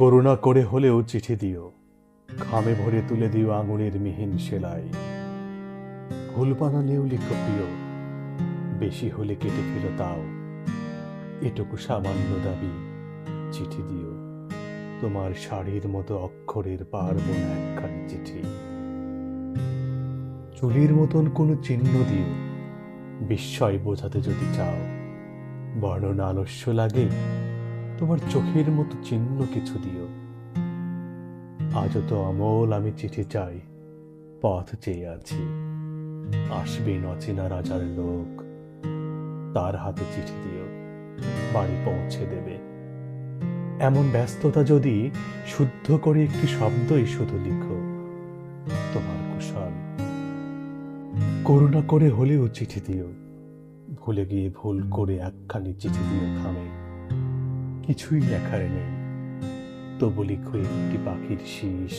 করুণা করে হলেও চিঠি দিও। খামে ভরে তুলে দিও আঙুলের মিহিন সেলাই। ভুল বানালেও লিখো প্রিয়, বেশি হলে কেটে ফেলো তাও। এটুকু সামান্য দাবি, চিঠি দিও। তোমার শাড়ির মতো অক্ষরের পারব না একখানি চিঠি। চুলির মতন কোনো চিহ্ন দিও, বিস্ময় বোঝাতে যদি চাও। বর্ণনা আলস্য লাগে তোমার চোখের মতো চিহ্ন কিছু দিও। আজও তো অমল আমি চিঠি চাই, পথ চেয়ে আছি। আসবে নচেনা রাজার লোক, তার হাতে চিঠি দিও, বাড়ি পৌঁছে দেবে। এমন ব্যস্ততা যদি শুদ্ধ করে একটি শব্দই শুধু লিখো, তোমার কুশল। করুণা করে হলেও চিঠি দিও, ভুলে গিয়ে ভুল করে একখানি চিঠি দিও খামে কিছুই লেখার নেই। তবু লিখো একটি পাখির শীষ,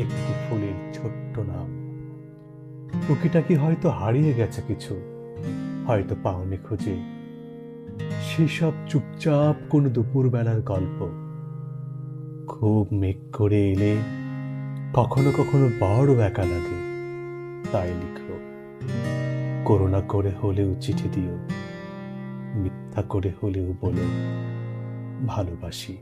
একটি ফুলের ছোট্ট নাম। টুকিটাকি হয়তো হারিয়ে গেছে কিছু? হয়তো পাওনি খুঁজে। সেসব চুপচাপ কোনো দুপুরবেলার গল্প। খুব মেঘ করে এলে কখনো কখনো বড় একা লাগে। তাই লিখো করোনা করে হলেও চিঠি দিও, মিথ্যা করে হলেও বলো। ভালোবাসি।